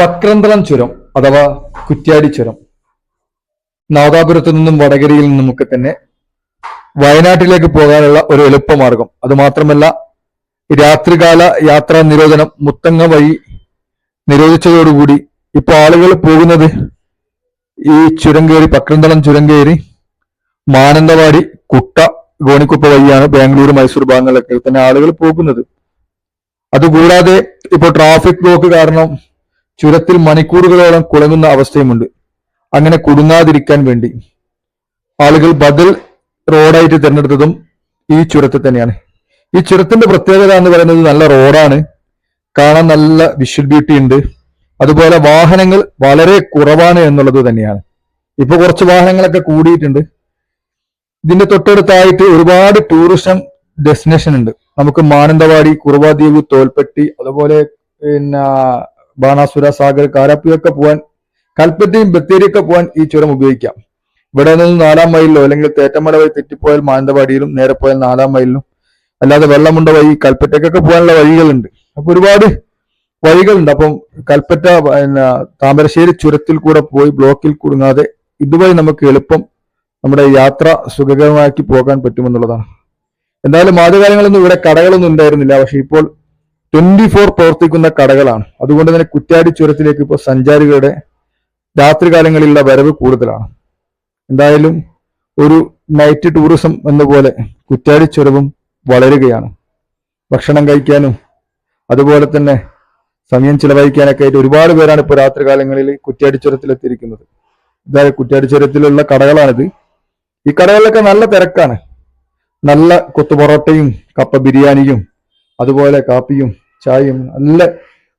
പക്രന്തളം ചുരം അഥവാ കുറ്റ്യാടി ചുരം. നാദാപുരത്തു നിന്നും വടകരയിൽ നിന്നുമൊക്കെ തന്നെ വയനാട്ടിലേക്ക് പോകാനുള്ള ഒരു എളുപ്പമാർഗം. അത് മാത്രമല്ല രാത്രികാല യാത്രാ നിരോധനം മുത്തങ്ങ വഴി നിരോധിച്ചതോടുകൂടി ഇപ്പൊ ആളുകൾ പോകുന്നത് ഈ ചുരം കയറി പക്രന്തളം ചുരം കയറി മാനന്തവാടി കുട്ട ഗോണിക്കുപ്പ വഴിയാണ് ബാംഗ്ലൂർ മൈസൂർ ഭാഗങ്ങളിലൊക്കെ തന്നെ ആളുകൾ പോകുന്നത്. അതുകൂടാതെ ഇപ്പോൾ ട്രാഫിക് ബ്ലോക്ക് കാരണം ചുരത്തിൽ മണിക്കൂറുകളോളം കുളങ്ങുന്ന അവസ്ഥയുമുണ്ട്. അങ്ങനെ കുടുങ്ങാതിരിക്കാൻ വേണ്ടി. ആളുകൾ ബദൽ റോഡായിട്ട് തിരഞ്ഞെടുത്തതും ഈ ചുരത്തിൽ തന്നെയാണ്. ഈ ചുരത്തിന്റെ പ്രത്യേകത എന്ന് പറയുന്നത് നല്ല റോഡാണ്. കാണാൻ നല്ല വിഷ്വൽ ബ്യൂട്ടി ഉണ്ട്. അതുപോലെ വാഹനങ്ങൾ വളരെ കുറവാണ് എന്നുള്ളത് തന്നെയാണ്. ഇപ്പൊ കുറച്ച് വാഹനങ്ങളൊക്കെ കൂടിയിട്ടുണ്ട്. ഇതിന്റെ തൊട്ടടുത്തായിട്ട് ഒരുപാട് ടൂറിസം ഡെസ്റ്റിനേഷൻ ഉണ്ട്. നമുക്ക് മാനന്തവാടി കുറുവാദ്വീപ് തോൽപ്പെട്ടി അതുപോലെ പിന്നെ ബാണാസുര സാഗർ കാരാപ്പിയൊക്കെ പോവാൻ കൽപ്പറ്റയും ബത്തേരിയൊക്കെ പോവാൻ ഈ ചുരം ഉപയോഗിക്കാം. ഇവിടെ നിന്ന് നാലാം മൈലിലോ അല്ലെങ്കിൽ തേറ്റമല വഴി തെറ്റിപ്പോയാൽ മാനന്തവാടിയിലും നേരെ പോയാൽ നാലാം മൈലിലും. അല്ലാതെ വെള്ളമുണ്ട വഴി കൽപ്പറ്റയ്ക്കൊക്കെ പോകാനുള്ള വഴികളുണ്ട്. അപ്പൊ ഒരുപാട് വഴികളുണ്ട്. അപ്പം കൽപ്പറ്റ പിന്നെ താമരശ്ശേരി ചുരത്തിൽ കൂടെ പോയി ബ്ലോക്കിൽ കുടുങ്ങാതെ ഇതുവഴി നമുക്ക് എളുപ്പം നമ്മുടെ യാത്ര സുഖകരമാക്കി പോകാൻ പറ്റുമെന്നുള്ളതാണ്. എന്തായാലും ആദ്യകാലങ്ങളൊന്നും ഇവിടെ കടകളൊന്നും ഉണ്ടായിരുന്നില്ല. പക്ഷെ ഇപ്പോൾ ട്വന്റി ഫോർ പ്രവർത്തിക്കുന്ന കടകളാണ്. അതുകൊണ്ട് തന്നെ കുറ്റ്യാടി ചുരത്തിലേക്ക് ഇപ്പോൾ സഞ്ചാരികളുടെ രാത്രികാലങ്ങളിലുള്ള വരവ് കൂടുതലാണ്. എന്തായാലും ഒരു നൈറ്റ് ടൂറിസം എന്ന പോലെ കുറ്റ്യാടി ചുരവും വളരുകയാണ്. ഭക്ഷണം കഴിക്കാനും അതുപോലെ തന്നെ സമയം ചിലവഴിക്കാനൊക്കെ ആയിട്ട് ഒരുപാട് പേരാണ് ഇപ്പോൾ രാത്രികാലങ്ങളിൽ കുറ്റ്യാടി ചുരത്തിൽ എത്തിയിരിക്കുന്നത്. ഇതായത് കുറ്റ്യാടി ചുരത്തിലുള്ള കടകളാണിത്. ഈ കടകളിലൊക്കെ നല്ല തിരക്കാണ്. നല്ല കൊത്തു പൊറോട്ടയും കപ്പ ബിരിയാണിയും അതുപോലെ കാപ്പിയും ചായയും നല്ല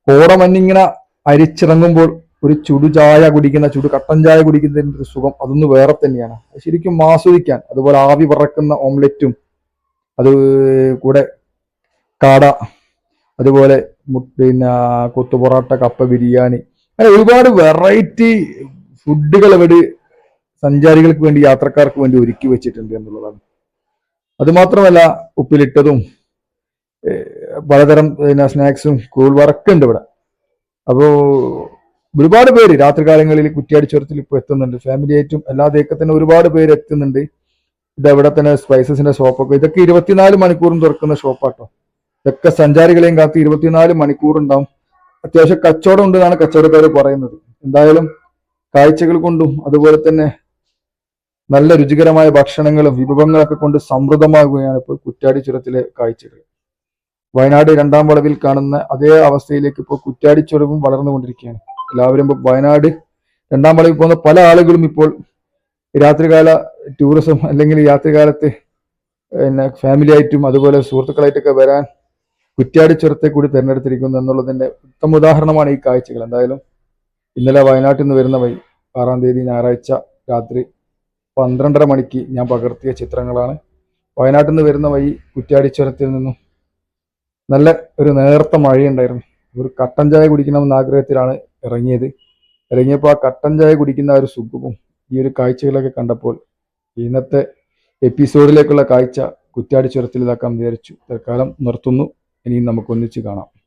കോടമഞ്ഞിങ്ങനെ അരിച്ചിറങ്ങുമ്പോൾ ഒരു ചുടു ചായ കുടിക്കുന്ന ചുടു കട്ടൻ ചായ കുടിക്കുന്നതിന്റെ ഒരു സുഖം അതൊന്ന് വേറെ തന്നെയാണ്. ശരിക്കും ആസ്വദിക്കാൻ അതുപോലെ ആവി പറക്കുന്ന ഓംലെറ്റും അത് കൂടെ കാട അതുപോലെ പിന്നെ കൊത്തു കപ്പ ബിരിയാണി അങ്ങനെ ഒരുപാട് വെറൈറ്റി ഫുഡുകൾ ഇവിടെ സഞ്ചാരികൾക്ക് വേണ്ടി യാത്രക്കാർക്ക് വേണ്ടി ഒരുക്കി വെച്ചിട്ടുണ്ട് എന്നുള്ളതാണ്. അതുമാത്രമല്ല ഉപ്പിലിട്ടതും പലതരം പിന്നെ സ്നാക്സും കൂൾ വറക്ക് ഉണ്ട് ഇവിടെ. അപ്പോ ഒരുപാട് പേര് രാത്രികാലങ്ങളിൽ കുറ്റിയാടി ചുരത്തിൽ ഇപ്പോൾ എത്തുന്നുണ്ട്. ഫാമിലി ആയിട്ടും എല്ലാ അല്ലാതെയൊക്കെ തന്നെ ഒരുപാട് പേര് എത്തുന്നുണ്ട്. ഇത് ഇവിടെ തന്നെ സ്പൈസസിന്റെ ഷോപ്പൊക്കെ. ഇതൊക്കെ ഇരുപത്തിനാല് മണിക്കൂറും തുറക്കുന്ന ഷോപ്പാട്ടോ. ഇതൊക്കെ സഞ്ചാരികളെയും കാത്ത് ഇരുപത്തിനാല് മണിക്കൂറുണ്ടാവും. അത്യാവശ്യം കച്ചവടം ഉണ്ടെന്നാണ് കച്ചവടക്കാർ പറയുന്നത്. എന്തായാലും കാഴ്ചകൾ കൊണ്ടും അതുപോലെ തന്നെ നല്ല രുചികരമായ ഭക്ഷണങ്ങളും വിഭവങ്ങളൊക്കെ കൊണ്ട് സമൃദ്ധമാകുകയാണ് ഇപ്പോൾ കുറ്റാടി ചുരത്തിലെ കാഴ്ചകൾ. വയനാട് രണ്ടാം വളവിൽ കാണുന്ന അതേ അവസ്ഥയിലേക്ക് ഇപ്പോൾ കുറ്റ്യാടി ചുരവും വളർന്നുകൊണ്ടിരിക്കുകയാണ്. എല്ലാവരും ഇപ്പോൾ വയനാട് രണ്ടാം വളവിൽ പോകുന്ന പല ആളുകളും ഇപ്പോൾ രാത്രികാല ടൂറിസം അല്ലെങ്കിൽ രാത്രികാലത്ത് പിന്നെ ഫാമിലി ആയിട്ടും അതുപോലെ സുഹൃത്തുക്കളായിട്ടൊക്കെ വരാൻ കുറ്റ്യാടി ചുരത്തെ കൂടി തിരഞ്ഞെടുത്തിരിക്കുന്നു എന്നുള്ളതിന്റെ ഉത്തമ ഉദാഹരണമാണ് ഈ കാഴ്ചകൾ. എന്തായാലും ഇന്നലെ വയനാട്ടിൽ നിന്ന് വരുന്ന വഴി ആറാം തീയതി ഞായറാഴ്ച രാത്രി പന്ത്രണ്ടര മണിക്ക് ഞാൻ പകർത്തിയ ചിത്രങ്ങളാണ്. വയനാട്ടിൽ നിന്ന് വരുന്ന വഴി കുറ്റ്യാടി ചുരത്തിൽ നിന്നും നല്ല ഒരു നേർത്ത മഴയുണ്ടായിരുന്നു. ഒരു കട്ടൻ ചായ കുടിക്കണമെന്ന ആഗ്രഹത്തിലാണ് ഇറങ്ങിയത്. ഇറങ്ങിയപ്പോൾ ആ കട്ടൻ ചായ കുടിക്കുന്ന ഒരു സുഖവും ഈ ഒരു കാഴ്ചകളൊക്കെ കണ്ടപ്പോൾ ഇന്നത്തെ എപ്പിസോഡിലേക്കുള്ള കാഴ്ച കുറ്റാടി ചുരത്തിൽ ഇതാക്കാൻ വിചാരിച്ചു. തൽക്കാലം നിർത്തുന്നു. ഇനിയും നമുക്ക് ഒന്നിച്ച് കാണാം.